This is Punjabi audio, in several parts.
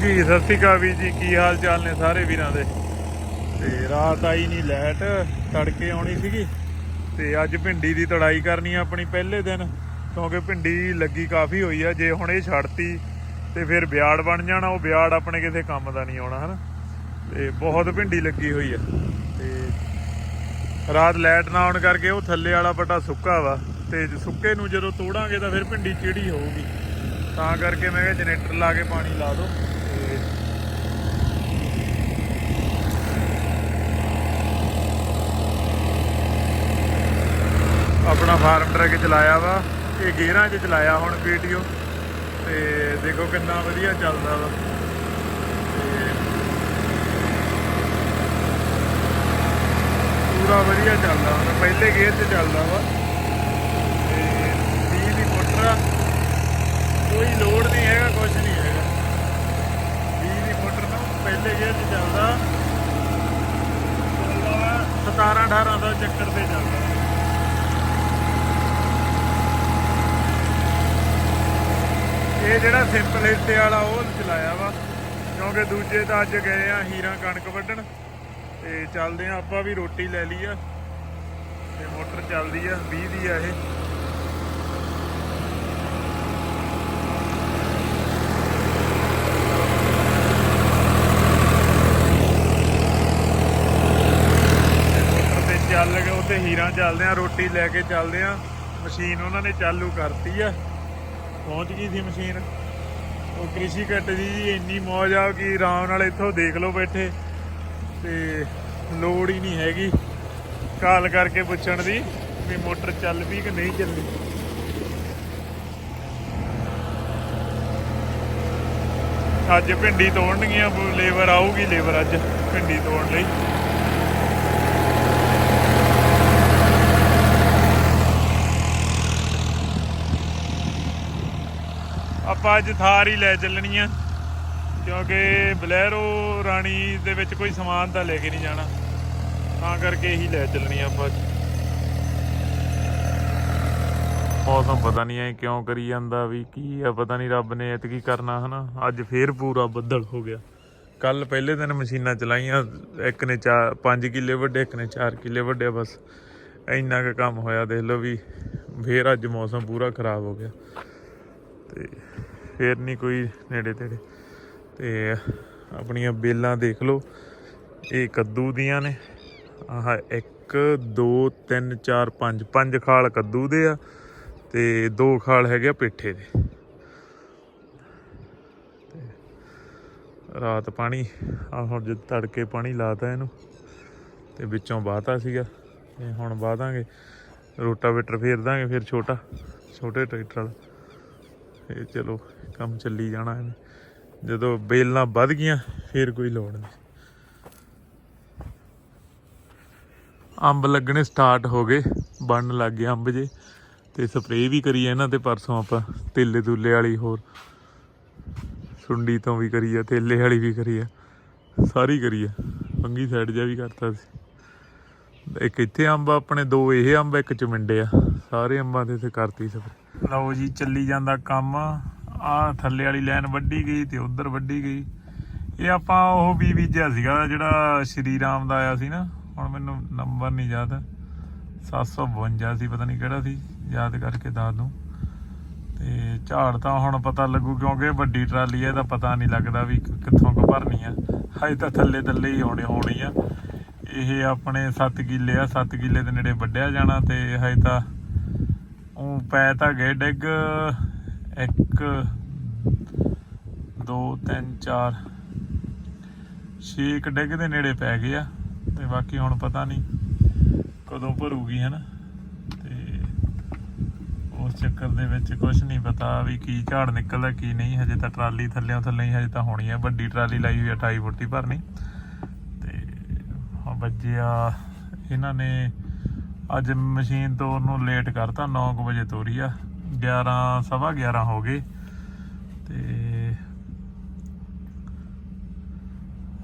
ਜੀ ਸਤਿ ਸ਼੍ਰੀ ਅਕਾਲ ਵੀਰ ਜੀ, ਕੀ ਹਾਲ ਚਾਲ ਨੇ ਸਾਰੇ ਵੀਰਾਂ ਦੇ? ਤੇ ਰਾਤ ਆਈ ਨਹੀਂ ਲੈਟ ਤੜਕੇ ਆਉਣੀ ਸੀਗੀ। ਤੇ ਅੱਜ ਭਿੰਡੀ ਦੀ ਤੜਾਈ ਕਰਨੀ ਆ ਆਪਣੀ ਪਹਿਲੇ ਦਿਨ, ਕਿਉਂਕਿ ਭਿੰਡੀ ਲੱਗੀ ਕਾਫੀ ਹੋਈ ਆ, ਜੇ ਹੁਣ ਇਹ ਛੱਡਤੀ, ਤੇ ਫਿਰ ਵਿਆੜ ਬਣ ਜਾਣਾ, ਉਹ ਵਿਆੜ ਆਪਣੇ ਕਿਸੇ ਕੰਮ ਦਾ ਨਹੀਂ ਆਉਣਾ, ਹਨਾ? ਤੇ ਬਹੁਤ ਭਿੰਡੀ ਲੱਗੀ ਹੋਈ ਆ। ਤੇ ਰਾਤ ਲੈਟ ਨਾ ਆਉਣ ਕਰਕੇ ਉਹ ਥੱਲੇ ਵਾਲਾ ਪਟਾ ਸੁੱਕਾ ਵਾ, ਤੇ ਸੁੱਕੇ ਨੂੰ ਜਦੋਂ ਤੋੜਾਂਗੇ ਤਾਂ ਫਿਰ ਭਿੰਡੀ ਚਿੜੀ ਹੋਊਗੀ। ਤਾਂ ਕਰਕੇ ਮੈਂ ਕਿਹਾ ਜਨਰੇਟਰ ਲਾ ਕੇ ਪਾਣੀ ਲਾ ਦੋ ਤੇ ਆਪਣਾ ਫਾਰਮ ਟਰੱਕ ਚਲਾਇਆ ਵਾ, ਇਹ ਗੇਅਰਾਂ 'ਚ ਚਲਾਇਆ ਹੁਣ ਪੀਟੀਓ। ਤੇ ਦੇਖੋ ਕਿੰਨਾ ਵਧੀਆ ਚੱਲਦਾ ਵਾ। ਤੇ ਪੂਰਾ ਵਧੀਆ ਚੱਲਦਾ ਹੁਣ ਪਹਿਲੇ ਗੇਅਰ 'ਚ ਚੱਲਦਾ ਵਾ। ਤੇ 20 ਦੀ ਮੋਟਰ ਆ। ਕੋਈ ਲੋਡ ਨਹੀਂ ਹੈਗਾ ਕੁਝ ਨਹੀਂ ਹੈਗਾ। 20 ਦੀ ਮੋਟਰ ਨੂੰ ਪਹਿਲੇ ਗੇਅਰ 'ਚ ਚੱਲਦਾ। 17 18 ਦਾ ਚੱਕਰ ਤੇ ਚੱਲਦਾ। ਇਹ ਜਿਹੜਾ ਸਿੰਪਲ ਹਿੱਸੇ ਵਾਲਾ ਉਹ ਚਲਾਇਆ ਵਾ, ਕਿਉਂਕਿ ਦੂਜੇ ਤਾਂ ਅੱਜ ਗਏ ਆ ਹੀਰਾ ਕਣਕ ਵੱਢਣ, ਤੇ ਚੱਲਦੇ ਆ ਆਪਾਂ ਵੀ ਰੋਟੀ ਲੈ ਲਈ ਆ, ਤੇ ਮੋਟਰ ਚੱਲਦੀ ਆ 20 ਦੀ ਆ ਇਹ। ਮੋਟਰ ਤੇ ਚੱਲ ਗਏ ਉੱਥੇ ਹੀਰਾ ਚੱਲਦੇ ਆ, ਰੋਟੀ ਲੈ ਕੇ ਚੱਲਦੇ ਆ, ਮਸ਼ੀਨ ਉਹਨਾਂ ਨੇ ਚਾਲੂ ਕਰਤੀ ਆ। ਪਹੁੰਚ ਗਈ ਸੀ ਮਸ਼ੀਨ। ਉਹ ਕ੍ਰਿਸ਼ੀ ਕੱਟ ਦੀ ਜੀ, ਇੰਨੀ ਮੌਜ ਆ ਕਿ ਆਰਾਮ ਨਾਲ ਇੱਥੋਂ ਦੇਖ ਲਓ ਬੈਠੇ। ਤੇ ਲੋੜ ਹੀ ਨਹੀਂ ਹੈਗੀ ਕਾਲ ਕਰਕੇ ਪੁੱਛਣ ਦੀ ਵੀ ਮੋਟਰ ਚੱਲ ਪਈ ਕਿ ਨਹੀਂ ਚੱਲੀ। ਅੱਜ ਭਿੰਡੀ ਤੋੜਨਗੀਆਂ, ਲੇਬਰ ਆਊਗੀ ਲੇਬਰ ਅੱਜ, ਭਿੰਡੀ ਤੋੜਨ ਲਈ। ਆਪਾਂ ਅੱਜ ਥਾਰ ਹੀ ਲੈ ਚੱਲਣੀ ਆ, ਕਿਉਂਕਿ ਬਲੈਰੋ ਰਾਣੀ ਦੇ ਵਿੱਚ ਕੋਈ ਸਮਾਨ ਤਾਂ ਲੈ ਕੇ ਨਹੀਂ ਜਾਣਾ। ਤਾਂ ਕਰਕੇ ਇਹੀ ਲੈ ਚੱਲਣੀ ਆਪਾਂ ਅੱਜ। ਮੌਸਮ ਪਤਾ ਨਹੀਂ ਐ ਕਿਉਂ ਕਰੀ ਜਾਂਦਾ ਵੀ ਕੀ ਆ, ਪਤਾ ਨਹੀਂ ਰੱਬ ਨੇ ਐਤਕੀ ਕਰਨਾ ਹਨਾ। ਅੱਜ ਫੇਰ ਪੂਰਾ ਬੱਦਲ ਹੋ ਗਿਆ। ਕੱਲ ਪਹਿਲੇ ਦਿਨ ਮਸ਼ੀਨਾਂ ਚਲਾਈਆਂ, ਇੱਕ ਨੇ 4 5 ਕਿੱਲੇ ਵੱਡੇ, ਇੱਕ ਨੇ 4 ਕਿੱਲੇ ਵੱਡੇ, ਬਸ ਇੰਨਾ ਕੁ ਕੰਮ ਹੋਇਆ ਦੇਖ ਲਓ ਵੀ ਫੇਰ ਅੱਜ ਮੌਸਮ ਪੂਰਾ ਖਰਾਬ ਹੋ ਗਿਆ। ਤੇ ਫੇਰ ਨਹੀਂ ਕੋਈ ਨੇੜੇ ਤੇੜੇ। ਤੇ ਆਪਣੀਆਂ ਬੇਲਾਂ ਦੇਖ ਲਓ। ਇਹ ਕੱਦੂ ਦੀਆਂ ਨੇ। ਆਹ 1 2 3 4 5 ਪੰਜ ਖਾਲ ਕੱਦੂ ਦੇ ਆ ਤੇ ਦੋ ਖਾਲ ਹੈਗੇ ਆ ਪੇਠੇ ਦੇ। ਰਾਤ ਪਾਣੀ ਆ ਹੁਣ ਜਦ ਤੜਕੇ ਪਾਣੀ ਲਾਤਾ ਇਹਨੂੰ ਤੇ ਵਿੱਚੋਂ ਬਾਤਾ ਸੀਗਾ। ਤੇ ਹੁਣ ਬਾਦਾਂਗੇ ਰੋਟਾਵੇਟਰ ਫੇਰ ਦਾਂਗੇ ਫਿਰ ਛੋਟਾ, ਛੋਟੇ ਟਰੈਕਟਰ ਵਾਲਾ। ਇਹ ਚਲੋ ਕੰਮ ਚੱਲੀ ਜਾਣਾ ਇਹਨੇ। ਜਦੋਂ ਬੇਲਾਂ ਵੱਧ ਗਈਆਂ, ਫਿਰ ਕੋਈ ਲੋੜ ਨਹੀਂ। ਅੰਬ ਲੱਗਣੇ ਸਟਾਰਟ ਹੋ ਗਏ, ਬਣਨ ਲੱਗ ਗਏ ਅੰਬ ਜੇ। ਤੇ ਸਪਰੇਅ ਵੀ ਕਰੀ ਇਹਨਾਂ ਤੇ ਪਰਸੋਂ ਆਪਾਂ, ਤੇਲੇ ਦੂਲੇ ਵਾਲੀ ਹੋਰ। ਸੁੰਡੀ ਤੋਂ ਵੀ ਕਰੀ ਆ, ਤੇਲੇ ਵਾਲੀ ਵੀ ਕਰੀ ਆ। ਸਾਰੀ ਕਰੀ ਆ ਪੰਗੀ ਸਾਈਡ ਜਾ ਵੀ ਕਰਤਾ ਸੀ। ਇੱਕ ਇੱਥੇ ਅੰਬ ਆਪਣੇ ਦੋ ਇਹ ਅੰਬ, ਇੱਕ ਚਮਿੰਡੇ ਆ। ਸਾਰੇ ਅੰਬਾਂ ਦੇ ਤੇ ਕਰਤੀ ਸਪਰੇ ਲਓ ਜੀ, ਚੱਲੀ ਜਾਂਦਾ ਕੰਮ। ਆ ਥੱਲੇ ਵਾਲੀ ਲਾਈਨ ਵੱਢੀ ਗਈ ਤੇ ਉਧਰ ਵੱਢੀ ਗਈ। ਇਹ ਆਪਾਂ ਉਹ ਵੀ ਬੀਜਿਆ ਸੀਗਾ, ਜਿਹੜਾ ਸ਼੍ਰੀ ਰਾਮ ਦਾ ਆਇਆ ਸੀ ਨਾ, ਹੁਣ ਮੈਨੂੰ ਨੰਬਰ ਨਹੀਂ ਯਾਦ। 752 ਸੀ ਪਤਾ ਨਹੀਂ ਕਿਹੜਾ ਸੀ, ਯਾਦ ਕਰਕੇ ਦੱਸ ਦੂੰ। ਤੇ ਝਾੜ ਤਾਂ ਹੁਣ ਪਤਾ ਲੱਗੂ, ਕਿਉਂਕਿ ਵੱਡੀ ਟਰਾਲੀ ਹੈ ਤਾਂ ਪਤਾ ਨਹੀਂ ਲੱਗਦਾ ਵੀ ਕਿੱਥੋਂ ਕੁ ਭਰਨੀ ਆ। ਹਜੇ ਤਾਂ ਥੱਲੇ ਥੱਲੇ ਹੀ ਹੋਣੀ ਹੋਣੀ ਆ। ਇਹ ਆਪਣੇ 7 ਕਿੱਲੇ ਆ 7 ਕਿੱਲੇ ਦੇ ਨੇੜੇ ਵੱਢਿਆ ਜਾਣਾ ਤੇ ਹਜੇ ਤਾਂ ਉਹ ਪੈ ਤਾਂ ਗਏ ਡਿੱਗ। 1 2 3 4 ਛੇ ਕੁ ਡਿੱਗ ਦੇ ਨੇੜੇ ਪੈ ਗਏ ਆ, ਤੇ ਬਾਕੀ ਹੁਣ ਪਤਾ ਨਹੀਂ ਕਦੋਂ ਭਰੂਗੀ ਹੈ ਨਾ ਤੇ ਉਸ ਚੱਕਰ ਦੇ ਵਿੱਚ ਕੁਝ ਨਹੀਂ ਪਤਾ ਵੀ ਕੀ ਝਾੜ ਨਿਕਲਦਾ, ਕੀ ਨਹੀਂ। ਹਜੇ ਤਾਂ ਟਰਾਲੀ ਥੱਲਿਓਂ ਥੱਲੇ ਹੀ ਹਜੇ ਤਾਂ ਹੋਣੀ ਆ। ਵੱਡੀ ਟਰਾਲੀ ਲਾਈ ਹੋਈ ਆ 28 ਫੁੱਟੀ ਭਰਨੀ। ਤੇ ਵੱਜਿਆ, ਇਹਨਾਂ ਨੇ ਅੱਜ ਮਸ਼ੀਨ ਤੋਂ ਉਹਨੂੰ ਲੇਟ ਕਰਤਾ 9 ਵਜੇ ਤੋਰੀ ਆ। 11 ਸਵਾ 11 ਹੋ ਗਏ। ਤੇ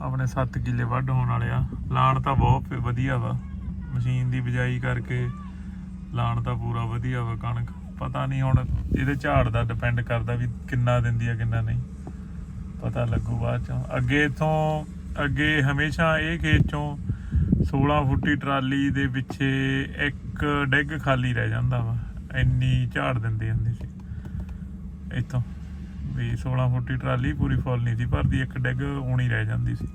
ਆਪਣੇ 7 ਕਿੱਲੇ ਵੱਢ ਹੋਣ ਵਾਲੇ ਆ। ਲਾਣ ਤਾਂ ਬਹੁਤ ਵਧੀਆ ਵਾ। ਮਸ਼ੀਨ ਦੀ ਬਿਜਾਈ ਕਰਕੇ ਲਾਣ ਤਾਂ ਪੂਰਾ ਵਧੀਆ ਵਾ ਕਣਕ। ਪਤਾ ਨਹੀਂ ਹੁਣ ਇਹਦੇ ਝਾੜ ਦਾ ਡਿਪੈਂਡ ਕਰਦਾ ਵੀ ਕਿੰਨਾ ਦਿੰਦੀ ਆ, ਕਿੰਨਾ ਨਹੀਂ। ਪਤਾ ਲੱਗੂ ਬਾਅਦ ਚੋਂ। ਅੱਗੇ ਇਥੋਂ ਅੱਗੇ ਹਮੇਸ਼ਾ ਇਹ ਖੇਤ ਚੋਂ 16 ਫੁੱਟੀ ਟਰਾਲੀ ਦੇ ਪਿੱਛੇ ਇੱਕ ਡਿੱਗ ਖਾਲੀ ਰਹਿ ਜਾਂਦਾ ਵਾ। ਇੰਨੀ ਝਾੜ ਦਿੰਦੇ ਹੁੰਦੇ ਸੀ। ਇਥੋਂ ਵੀ 16 ਫੁੱਟੀ ਟਰਾਲੀ ਪੂਰੀ ਫੁੱਲ ਨਹੀਂ ਸੀ ਭਰਦੀ, ਇੱਕ ਡੈਗ ਊਣੀ ਰਹਿ ਜਾਂਦੀ ਸੀ।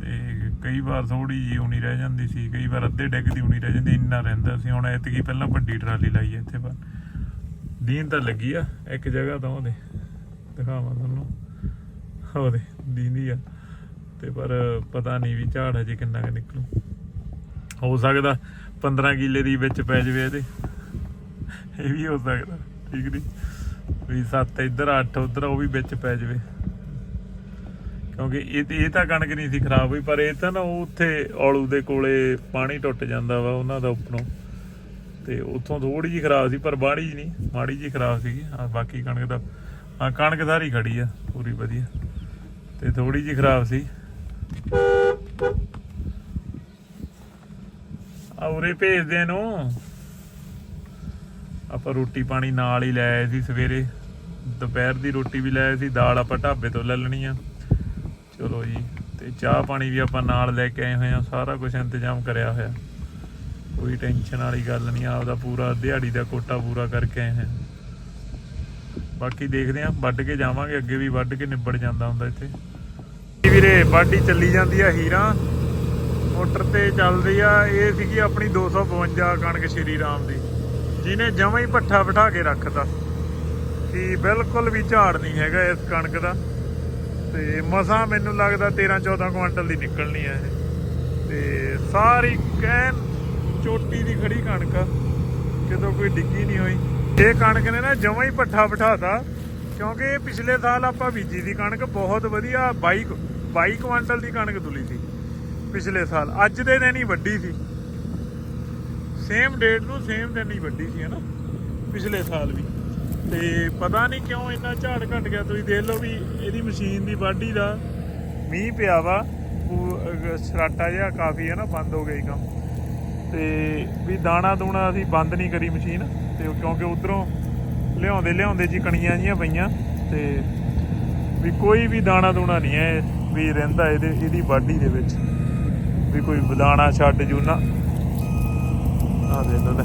ਤੇ ਕਈ ਵਾਰ ਥੋੜੀ ਜਿਹੀ ਊਣੀ ਰਹਿ ਜਾਂਦੀ ਸੀ, ਕਈ ਵਾਰ ਅੱਧੇ ਡੈਗ ਦੀ ਊਣੀ ਰਹਿ ਜਾਂਦੀ, ਇੰਨਾ ਰਹਿੰਦਾ ਸੀ। ਹੁਣ ਐਤਕੀ ਪਹਿਲਾਂ ਵੱਡੀ ਟਰਾਲੀ ਲਾਈ ਹੈ ਇੱਥੇ ਪਰ। ਦੀਨ ਤਾਂ ਲੱਗੀ ਆ, ਇੱਕ ਜਗ੍ਹਾ ਤੋਂ ਉਹਦੇ। ਦਿਖਾਵਾਂ ਤੁਹਾਨੂੰ। ਉਹਦੇ ਦੀਂਦੀ ਆ। ਤੇ ਪਰ ਪਤਾ ਨਹੀਂ ਵੀ ਝਾੜ ਹਜੇ ਕਿੰਨਾ ਕੁ ਨਿਕਲੂ। ਹੋ ਸਕਦਾ 15 ਕਿੱਲੇ ਦੀ ਵਿੱਚ ਪੈ ਜਵੇ ਇਹਦੇ। ਇਹ ਵੀ ਹੋ ਸਕਦਾ, ਠੀਕ ਨਹੀਂ? ਵੀ 7 ਇੱਧਰ 8 ਉੱਧਰ, ਉਹ ਵੀ ਵਿੱਚ ਪੈ ਜਵੇ। ਕਿਉਂਕਿ ਇਹ ਇਹ ਤਾਂ ਕਣਕ ਨਹੀਂ ਸੀ ਖਰਾਬ ਹੋਈ, ਪਰ ਇਹ ਤਾਂ ਨਾ ਉਹ ਉੱਥੇ ਔਲੂ ਦੇ ਕੋਲੇ ਪਾਣੀ ਟੁੱਟ ਜਾਂਦਾ ਵਾ ਉਹਨਾਂ ਦਾ ਉੱਪਰੋਂ। ਤੇ ਉੱਥੋਂ ਥੋੜੀ ਜਿਹੀ ਖਰਾਬ ਸੀ, ਪਰ ਬਾੜੀ ਨਹੀਂ, ਮਾੜੀ ਜਿਹੀ ਖਰਾਬ ਸੀਗੀ। ਆ ਬਾਕੀ ਕਣਕ ਦਾ ਆ ਕਣਕ ਸਾਰੀ ਖੜੀ ਆ, ਪੂਰੀ ਵਧੀਆ। ਤੇ ਥੋੜੀ ਜਿਹੀ ਖਰਾਬ ਸੀ। ਆ ਉਰੇ ਭੇਜਦੇ ਨੂੰ ਆਪਾਂ ਰੋਟੀ ਪਾਣੀ ਨਾਲ ਹੀ ਲੈ ਆਏ ਸੀ ਸਵੇਰੇ। ਦੁਪਹਿਰ ਦੀ ਰੋਟੀ ਵੀ ਲੈ ਆਏ ਸੀ, ਦਾਲ ਆਪਾਂ ਢਾਬੇ ਤੋਂ ਲੈ ਲੈਣੀ ਆ। ਚਲੋ ਜੀ, ਤੇ ਚਾਹ ਪਾਣੀ ਵੀ ਆਪਾਂ ਨਾਲ ਲੈ ਕੇ ਆਏ ਹੋਏ ਆ, ਸਾਰਾ ਕੁਝ ਇੰਤਜ਼ਾਮ ਕਰਿਆ ਹੋਇਆ। ਕੋਈ ਟੈਨਸ਼ਨ ਵਾਲੀ ਗੱਲ ਨਹੀਂ, ਆਪਦਾ ਪੂਰਾ ਦਿਹਾੜੀ ਦਾ ਕੋਟਾ ਪੂਰਾ ਕਰਕੇ ਆਏ ਹਾਂ ਬਾਕੀ ਦੇਖਦੇ ਆਂ, ਵੱਢ ਕੇ ਜਾਵਾਂਗੇ, ਅੱਗੇ ਵੀ ਵੱਢ ਕੇ ਨਿਬੜ ਜਾਂਦਾ ਹੁੰਦਾ ਇੱਥੇ। ਵੀਰੇ ਵਾਢੀ ਚੱਲੀ ਜਾਂਦੀ ਆ ਹੀਰਾ। ਮੋਟਰ ਤੇ ਚੱਲਦੀ ਆ, ਇਹ ਸੀਗੀ ਆਪਣੀ 252 ਕਣਕ ਸ਼੍ਰੀ ਰਾਮ ਦੀ। ਜਿਹਨੇ ਜਮਾਂ ਹੀ ਪੱਠਾ ਬਿਠਾ ਕੇ ਰੱਖਤਾ। ਕਿ ਬਿਲਕੁਲ ਵੀ ਝਾੜ ਨਹੀਂ ਹੈਗਾ ਇਸ ਕਣਕ ਦਾ। ਤੇ ਮਸਾਂ ਮੈਨੂੰ ਲੱਗਦਾ 13 14 ਕੁਇੰਟਲ ਦੀ ਨਿਕਲਣੀ ਹੈ ਇਹ। ਤੇ ਸਾਰੀ ਕਹਿਣ ਚੋਟੀ ਦੀ ਖੜੀ ਕਣਕ ਆ। ਕੋਈ ਡਿੱਗੀ ਨਹੀਂ ਹੋਈ। ਇਹ ਕਣਕ ਨੇ ਨਾ ਜਮਾਂ ਹੀ ਪੱਠਾ ਬਿਠਾਤਾ। ਕਿਉਂਕਿ ਇਹ ਪਿਛਲੇ ਸਾਲ ਆਪਾਂ ਬੀਜੀ ਦੀ ਕਣਕ, ਬਹੁਤ ਵਧੀਆ 22 22 ਕੁਇੰਟਲ ਦੀ ਕਣਕ ਤੁਲੀ ਸੀ ਪਿਛਲੇ ਸਾਲ। ਅੱਜ ਦੇ ਦਿਨ ਹੀ ਵੱਡੀ ਸੀ। ਸੇਮ ਡੇਟ ਨੂੰ ਸੇਮ ਦਿਨ ਹੀ ਵੱਡੀ ਸੀ, ਹਨਾ? ਪਿਛਲੇ ਸਾਲ ਵੀ। ਤੇ ਪਤਾ ਨਹੀਂ ਕਿਉਂ ਇੰਨਾ ਝਾੜ ਘਟ ਗਿਆ। ਤੁਸੀਂ ਦੇਖ ਲਓ ਵੀ ਇਹਦੀ ਮਸ਼ੀਨ ਦੀ ਵਾਢੀ ਦਾ ਮੀਂਹ ਪਿਆ ਵਾ। ਸਰਾਟਾ ਜਿਹਾ ਕਾਫੀ ਹੈ ਨਾ ਬੰਦ ਹੋ ਗਈ ਕੰਮ। ਤੇ ਵੀ ਦਾਣਾ ਦੂਣਾ ਅਸੀਂ ਬੰਦ ਨਹੀਂ ਕਰੀ ਮਸ਼ੀਨ। ਤੇ ਕਿਉਂਕਿ ਉਧਰੋਂ ਲਿਆਉਂਦੇ ਲਿਆਉਂਦੇ ਜੀ ਕਣੀਆਂ ਜੀਆਂ ਪਈਆਂ। ਤੇ ਵੀ ਕੋਈ ਵੀ ਦਾਣਾ ਦੂਣਾ ਨਹੀਂ ਹੈ। ਵੀ ਰਹਿੰਦਾ ਇਹਦੇ, ਇਹਦੀ ਬਾਡੀ ਦੇ ਵਿੱਚ। ਵੀ ਕੋਈ ਦਾਣਾ ਛੱਡ ਜੂ ਨਾ। ਆ ਦੇ ਲੋ ਲੈ।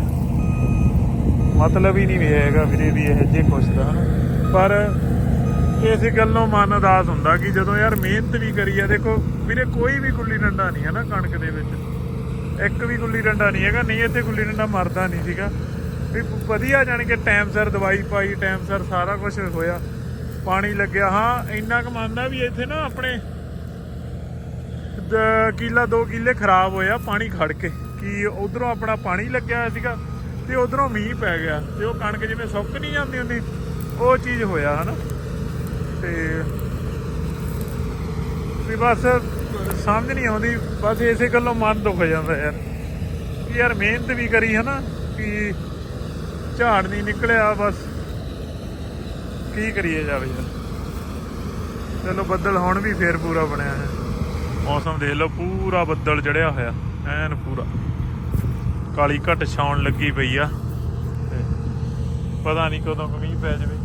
ਮਤਲਬ ਹੀ ਨਹੀਂ ਹੈਗਾ ਵੀਰੇ ਵੀ ਇਹ ਜੇ ਕੁਛ ਦਾ ਪਰ ਇਸ ਗੱਲੋਂ ਮਨ ਉਦਾਸ ਹੁੰਦਾ ਕਿ ਜਦੋਂ ਯਾਰ ਮਿਹਨਤ ਵੀ ਕਰੀ ਆ, ਦੇਖੋ ਵੀਰੇ ਕੋਈ ਵੀ ਗੁੱਲੀ ਡੰਡਾ ਨਹੀਂ ਹੈ ਨਾ ਕਣਕ ਦੇ ਵਿੱਚ। ਇੱਕ ਵੀ ਗੁੱਲੀ ਡੰਡਾ ਨਹੀਂ ਹੈਗਾ, ਨਹੀਂ ਇੱਥੇ ਗੁੱਲੀ ਡੰਡਾ ਮਰਦਾ ਨਹੀਂ ਸੀਗਾ। ਵੀ ਵਧੀਆ ਜਾਣੀ ਕਿ ਟਾਈਮ ਸਿਰ ਦਵਾਈ ਪਾਈ, ਟਾਈਮ ਸਿਰ ਸਾਰਾ ਕੁਝ ਹੋਇਆ। ਪਾਣੀ ਲੱਗਿਆ, ਹਾਂ, ਇੰਨਾ ਕੁ ਮੰਨਦਾ ਵੀ ਇੱਥੇ ਨਾ ਆਪਣੇ ਕਿੱਲਾ ਦੋ ਕਿੱਲੇ ਖਰਾਬ ਹੋਇਆ, ਪਾਣੀ ਖੜ ਕੇ। ਕਿ ਉਧਰੋਂ ਆਪਣਾ ਪਾਣੀ ਲੱਗਿਆ ਹੋਇਆ ਸੀਗਾ ਤੇ ਉਧਰੋਂ ਮੀਂਹ ਪੈ ਗਿਆ ਤੇ ਉਹ ਕਣਕ ਜਿਵੇਂ ਸੁੱਕ ਨਹੀਂ ਜਾਂਦੀ ਹੁੰਦੀ, ਉਹ ਚੀਜ਼ ਹੋਇਆ, ਹਨਾ? ਤੇ ਵੀ ਬਸ ਸਮਝ ਨਹੀਂ ਆਉਂਦੀ, ਬਸ ਇਸੇ ਗੱਲੋਂ ਮਨ ਦੁੱਖ ਜਾਂਦਾ ਯਾਰ। ਯਾਰ ਮਿਹਨਤ ਵੀ ਕਰੀ, ਹਨਾ? ਕਿ ਝਾੜ ਨਹੀਂ ਨਿਕਲਿਆ, ਬਸ ਕੀ ਕਰੀਏ ਜਾਵੇ ਯਾਰ। ਚਲੋ ਬੱਦਲ ਹੁਣ ਵੀ ਫੇਰ ਪੂਰਾ ਬਣਿਆ ਹੈ। ਮੌਸਮ ਦੇਖ ਲਓ, ਪੂਰਾ ਬੱਦਲ ਚੜਿਆ ਹੋਇਆ, ਐਨ ਪੂਰਾ। ਕਾਲੀ ਘਟ ਛਾਉਣ ਲੱਗੀ ਪਈ ਆ। ਤੇ ਪਤਾ ਨਹੀਂ ਕਦੋਂ ਕਮੀ ਪੈ ਜਾਵੇ।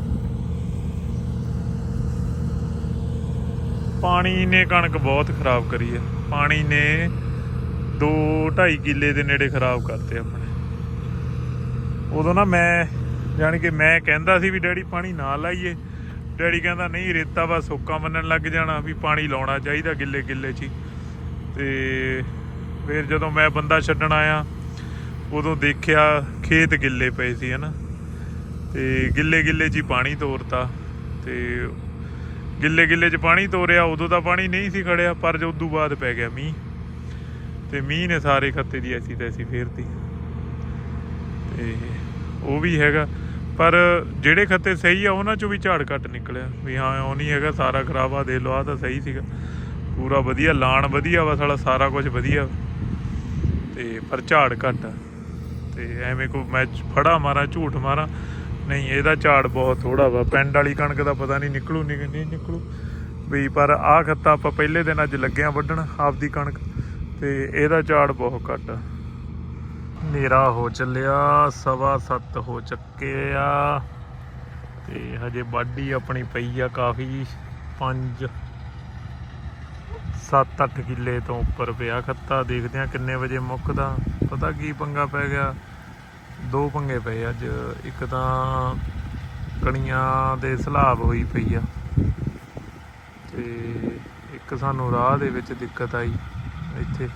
ਪਾਣੀ ਨੇ ਕਣਕ ਬਹੁਤ ਖਰਾਬ ਕਰੀ ਹੈ ਪਾਣੀ ਨੇ 2 2.5 ਕਿੱਲੇ ਦੇ ਨੇੜੇ ਖਰਾਬ ਕਰਤੇ ਆਪਣੇ। ਉਦੋਂ ਨਾ ਮੈਂ ਜਾਣੀ ਕਿ ਮੈਂ ਕਹਿੰਦਾ ਸੀ ਵੀ ਡੈਡੀ ਪਾਣੀ ਨਾ ਲਾਈਏ। ਡੈਡੀ ਕਹਿੰਦਾ, ਨਹੀਂ, ਰੇਤਾ ਵਾ ਸੋਕਾ ਮੰਨਣ ਲੱਗ ਜਾਣਾ, ਵੀ ਪਾਣੀ ਲਾਉਣਾ ਚਾਹੀਦਾ ਗਿੱਲੇ ਗਿੱਲੇ 'ਚ ਹੀ। ਤੇ ਫਿਰ ਜਦੋਂ ਮੈਂ ਬੰਦਾ ਛੱਡਣ ਆਇਆ, ਉਦੋਂ ਦੇਖਿਆ ਖੇਤ ਗਿੱਲੇ ਪਏ ਸੀ, ਹਨਾ? ਤੇ ਗਿੱਲੇ ਗਿੱਲੇ 'ਚ ਹੀ ਪਾਣੀ ਤੋਰਤਾ। ਤੇ ਗਿੱਲੇ ਗਿੱਲੇ 'ਚ ਪਾਣੀ ਤੋਰਿਆ, ਉਦੋਂ ਤਾਂ ਪਾਣੀ ਨਹੀਂ ਸੀ ਖੜਿਆ, ਪਰ ਜੋ ਉਦੋਂ ਬਾਅਦ ਪੈ ਗਿਆ ਮੀਂਹ। ਤੇ ਮੀਂਹ ਨੇ ਸਾਰੇ ਖੱਤੇ ਦੀ ਐਸੀ ਤੈਸੀ ਫੇਰਤੀ। ਤੇ ਉਹ ਵੀ ਹੈਗਾ। ਪਰ ਜਿਹੜੇ ਖੱਤੇ ਸਹੀ ਆ, ਉਹਨਾਂ ਚੋਂ ਵੀ ਝਾੜ ਘੱਟ ਨਿਕਲਿਆ। ਵੀ ਹਾਂ, ਉਹ ਨਹੀਂ ਹੈਗਾ, ਸਾਰਾ ਖਰਾਬ ਆ, ਦੇ ਲੋ ਆ ਤਾਂ ਸਹੀ ਸੀਗਾ। ਪੂਰਾ ਵਧੀਆ, ਲਾਣ ਵਧੀਆ ਵਾ, ਸਾਲਾ ਸਾਰਾ ਕੁਝ ਵਧੀਆ। ਤੇ ਪਰ ਝਾੜ ਘੱਟ ਆ। ਤੇ ਐਵੇਂ ਕੋ ਮੈਂ ਫੜਾ ਮਾਰਾਂ, ਝੂਠ ਮਾਰਾਂ। ਨਹੀਂ, ਇਹਦਾ ਝਾੜ ਬਹੁਤ ਥੋੜਾ ਵਾ। ਪਿੰਡ ਵਾਲੀ ਕਣਕ ਦਾ ਪਤਾ ਨਹੀਂ ਨਿਕਲੂ ਨਹੀਂ ਨਹੀਂ ਨਿਕਲੂ। ਵੀ ਪਰ ਆਹ ਖੱਤਾ ਆਪਾਂ ਪਹਿਲੇ ਦਿਨ ਅੱਜ ਲੱਗਿਆ ਵੱਢਣ, ਆਪਦੀ ਕਣਕ। ਤੇ ਇਹਦਾ ਝਾੜ ਬਹੁਤ ਘੱਟ ਆ। ਹਨੇਰਾ ਹੋ ਚੱਲਿਆ, ਸਵਾ ਸੱਤ ਹੋ ਚੱਕੇ ਆ। ਤੇ ਹਜੇ ਵਾਢੀ ਆਪਣੀ ਪਈ ਆ ਕਾਫੀ 5 7-8 ਕਿੱਲੇ ਤੋਂ ਉੱਪਰ ਪਿਆ ਖੱਤਾ। ਦੇਖਦੇ ਆ ਕਿੰਨੇ ਵਜੇ ਮੁੱਕਦਾ। ਪਤਾ ਕੀ ਪੰਗਾ ਪੈ ਗਿਆ? ਦੋ ਪੰਗੇ ਪਏ ਅੱਜ। ਇੱਕ ਤਾਂ ਕਣੀਆਂ ਦੇ ਸਲਾਬ ਹੋਈ ਪਈ ਆ। ਤੇ ਇੱਕ ਸਾਨੂੰ ਰਾਹ ਦੇ ਵਿੱਚ ਦਿੱਕਤ ਆਈ ਇੱਥੇ।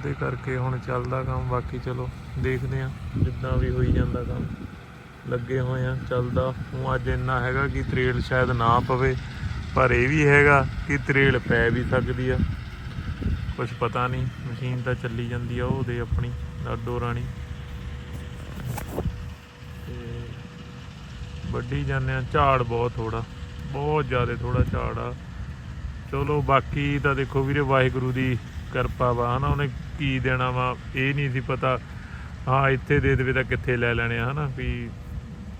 ਉਹਦੇ ਕਰਕੇ ਹੁਣ ਚੱਲਦਾ ਕੰਮ, ਬਾਕੀ ਚਲੋ ਦੇਖਦੇ ਆ ਜਿੱਦਾਂ ਵੀ ਹੋਈ ਜਾਂਦਾ ਕੰਮ। ਲੱਗੇ ਹੋਏ ਆ ਚੱਲਦਾ। ਉਹ ਅੱਜ ਇੰਨਾ ਹੈਗਾ ਕਿ ਤਰੇਲ ਸ਼ਾਇਦ ਨਾ ਪਵੇ, ਪਰ ਇਹ ਵੀ ਹੈਗਾ ਕਿ ਤਰੇਲ ਪੈ ਵੀ ਸਕਦੀ ਆ। ਕੁਝ ਪਤਾ ਨਹੀਂ, ਮਸ਼ੀਨ ਤਾਂ ਚੱਲੀ ਜਾਂਦੀ ਆ ਉਹਦੇ ਆਪਣੀ, ਲਾਡੋ ਰਾਣੀ। ਤੇ ਵੱਡੀ ਜਾਂਦੇ ਆ ਝਾੜ ਬਹੁਤ ਥੋੜਾ ਬਹੁਤ ਜ਼ਿਆਦਾ ਥੋੜਾ ਝਾੜ ਆ। ਚਲੋ ਬਾਕੀ ਤਾਂ ਦੇਖੋ ਵੀਰੇ, ਵਾਹਿਗੁਰੂ ਦੀ ਕਿਰਪਾ ਵਾ, ਹਨਾ, ਉਹਨੇ ਕੀ ਦੇਣਾ ਵਾ, ਇਹ ਨਹੀਂ ਸੀ ਪਤਾ। ਹਾਂ, ਇੱਥੇ ਦੇ ਦੇਵੇ ਤਾਂ ਕਿੱਥੇ ਲੈ ਲੈਣੇ ਆ, ਹਨਾ? ਵੀ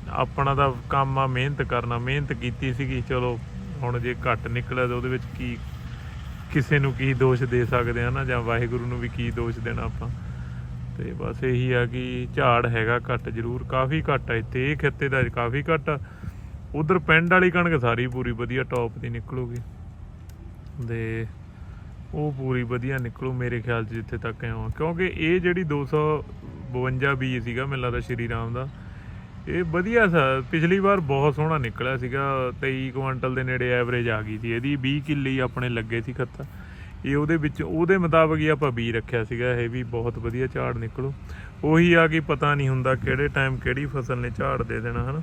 ਆਪਣਾ ਤਾਂ ਕੰਮ ਆ, ਮਿਹਨਤ ਕਰਨਾ। ਮਿਹਨਤ ਕੀਤੀ ਸੀਗੀ, ਚਲੋ, ਹੁਣ ਜੇ ਘੱਟ ਨਿਕਲਿਆ ਤਾਂ ਉਹਦੇ ਵਿੱਚ ਕੀ, ਕਿਸੇ ਨੂੰ ਕੀ ਦੋਸ਼ ਦੇ ਸਕਦੇ ਆ ਨਾ ਜਾਂ ਵਾਹਿਗੁਰੂ ਨੂੰ ਵੀ ਕੀ ਦੋਸ਼ ਦੇਣਾ ਆਪਾਂ। ਤੇ ਬਸ ਇਹੀ ਆ ਕਿ ਝਾੜ ਹੈਗਾ ਘੱਟ ਜ਼ਰੂਰ। ਕਾਫੀ ਘੱਟ ਆ ਇੱਥੇ, ਇਹ ਖੇਤੇ ਦਾ ਕਾਫੀ ਘੱਟ ਆ। ਉਧਰ ਪਿੰਡ ਵਾਲੀ ਕਣਕ ਸਾਰੀ ਪੂਰੀ ਵਧੀਆ ਟੌਪ ਦੀ ਨਿਕਲੂਗੀ। ਦੇ ਉਹ ਪੂਰੀ ਵਧੀਆ ਨਿਕਲੂ ਮੇਰੇ ਖਿਆਲ 'ਚ ਜਿੱਥੇ ਤੱਕ ਆਉਂ ਕਿਉਂਕਿ ਇਹ ਜਿਹੜੀ 252 ਬੀ ਸੀਗਾ ਮੈਨੂੰ ਲੱਗਦਾ ਸ਼੍ਰੀ ਰਾਮ ਦਾ, ਇਹ ਵਧੀਆ ਸਾ। ਪਿਛਲੀ ਵਾਰ ਬਹੁਤ ਸੋਹਣਾ ਨਿਕਲਿਆ ਸੀਗਾ 23 ਕੁਇੰਟਲ ਦੇ ਨੇੜੇ ਐਵਰੇਜ ਆ ਗਈ ਸੀ ਇਹਦੀ 20 ਕਿੱਲੇ ਆਪਣੇ ਲੱਗੇ ਸੀ ਖੱਤਾ। ਇਹ ਉਹਦੇ ਵਿੱਚ, ਉਹਦੇ ਮੁਤਾਬਕ ਹੀ ਆਪਾਂ ਬੀ ਰੱਖਿਆ ਸੀਗਾ, ਇਹ ਵੀ ਬਹੁਤ ਵਧੀਆ ਝਾੜ ਨਿਕਲੂ। ਉਹੀ ਆ ਕਿ ਪਤਾ ਨਹੀਂ ਹੁੰਦਾ ਕਿਹੜੇ ਟਾਈਮ ਕਿਹੜੀ ਫਸਲ ਨੇ ਝਾੜ ਦੇ ਦੇਣਾ, ਹਨਾ?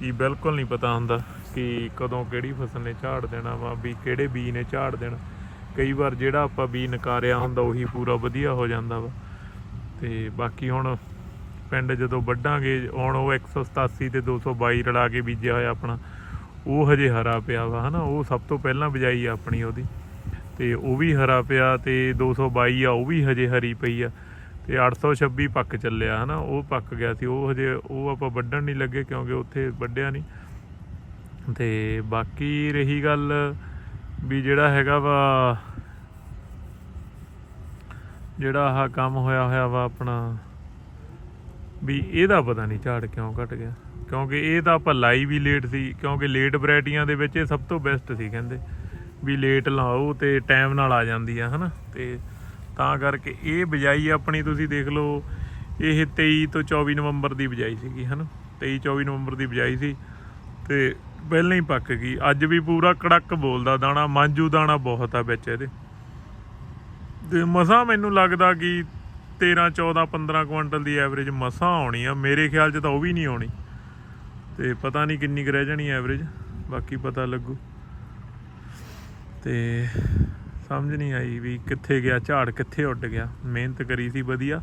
ਕਿ ਬਿਲਕੁਲ ਨਹੀਂ ਪਤਾ ਹੁੰਦਾ ਕਿ ਕਦੋਂ ਕਿਹੜੀ ਫਸਲ ਨੇ ਝਾੜ ਦੇਣਾ ਵਾ, ਵੀ ਕਿਹੜੇ ਬੀ ਨੇ ਝਾੜ ਦੇਣਾ। ਕਈ ਵਾਰ ਜਿਹੜਾ ਆਪਾਂ ਬੀ ਨਕਾਰਿਆ ਹੁੰਦਾ ਉਹੀ ਪੂਰਾ ਵਧੀਆ ਹੋ ਜਾਂਦਾ ਵਾ। ਤੇ ਬਾਕੀ ਹੁਣ ਪਿੰਡ ਜਦੋਂ ਵੱਢਾਂਗੇ, ਹੁਣ ਉਹ 187 ਤੇ 222 ਰਲਾ ਕੇ ਬੀਜਿਆ ਹੋਇਆ ਆਪਣਾ, ਉਹ ਹਜੇ ਹਰਾ ਪਿਆ ਵਾ, ਹਨਾ? ਉਹ ਸਭ ਤੋਂ ਪਹਿਲਾਂ ਬਿਜਾਈ ਆ ਆਪਣੀ ਉਹਦੀ। ਤੇ ਉਹ ਵੀ ਹਰਾ ਪਿਆ ਤੇ 222 ਆ, ਉਹ ਵੀ ਹਜੇ ਹਰੀ ਪਈ ਆ। ਤੇ 826 ਪੱਕ ਚੱਲਿਆ, ਹਨਾ? ਉਹ ਪੱਕ ਗਿਆ ਸੀ, ਉਹ ਹਜੇ, ਉਹ ਆਪਾਂ ਵੱਢਣ ਨਹੀਂ ਲੱਗੇ ਕਿਉਂਕਿ ਉੱਥੇ ਵੱਢਿਆ ਨਹੀਂ ਤੇ ਬਾਕੀ ਰਹੀ ਗੱਲ ਵੀ ਜਿਹੜਾ ਹੈਗਾ ਵਾ, ਜਿਹੜਾ ਆਹ ਕੰਮ ਹੋਇਆ ਹੋਇਆ ਵਾ ਆਪਣਾ, ਵੀ ਇਹਦਾ ਪਤਾ ਨਹੀਂ ਝਾੜ ਕਿਉਂ ਘਟ ਗਿਆ। ਕਿਉਂਕਿ ਇਹ ਤਾਂ ਆਪਾਂ ਲਾਈ ਵੀ ਲੇਟ ਸੀ, ਕਿਉਂਕਿ ਲੇਟ ਵੈਰਾਈਟੀਆਂ ਦੇ ਵਿੱਚ ਇਹ ਸਭ ਤੋਂ ਬੈਸਟ ਸੀ ਕਹਿੰਦੇ, ਵੀ ਲੇਟ ਲਾਓ ਤੇ ਟਾਈਮ ਨਾਲ ਆ ਜਾਂਦੀ ਆ, ਹਨਾ? ਤੇ ਤਾਂ ਕਰਕੇ ਇਹ ਬਿਜਾਈ ਆਪਣੀ ਤੁਸੀਂ ਦੇਖ ਲਓ, ਇਹ 23 ਤੋਂ 24 ਨਵੰਬਰ ਦੀ ਬਿਜਾਈ ਸੀਗੀ, ਹਨਾ? 23 24 ਨਵੰਬਰ ਦੀ ਬਿਜਾਈ ਸੀ, ਤੇ ਪਹਿਲਾਂ ਹੀ ਪੱਕ ਗਈ। ਅੱਜ ਵੀ ਪੂਰਾ ਕੜਕ ਬੋਲਦਾ, ਦਾਣਾ, ਮਾਂਜੂ ਦਾਣਾ ਬਹੁਤ ਆ ਵਿੱਚ ਇਹਦੇ। ਤੇ ਮਸਾਂ ਮੈਨੂੰ ਲੱਗਦਾ ਕਿ 13 14 15 ਕੁਇੰਟਲ ਦੀ ਐਵਰੇਜ ਮਸਾਂ ਆਉਣੀ ਆ। ਮੇਰੇ ਖਿਆਲ 'ਚ ਤਾਂ ਉਹ ਵੀ ਨਹੀਂ ਆਉਣੀ। ਤੇ ਪਤਾ ਨਹੀਂ ਕਿੰਨੀ ਕੁ ਰਹਿ ਜਾਣੀ ਐਵਰੇਜ, ਬਾਕੀ ਪਤਾ ਲੱਗੂ। ਤੇ ਸਮਝ ਨਹੀਂ ਆਈ ਵੀ ਕਿੱਥੇ ਗਿਆ, ਝਾੜ ਕਿੱਥੇ ਉੱਡ ਗਿਆ। ਮਿਹਨਤ ਕਰੀ ਸੀ ਵਧੀਆ।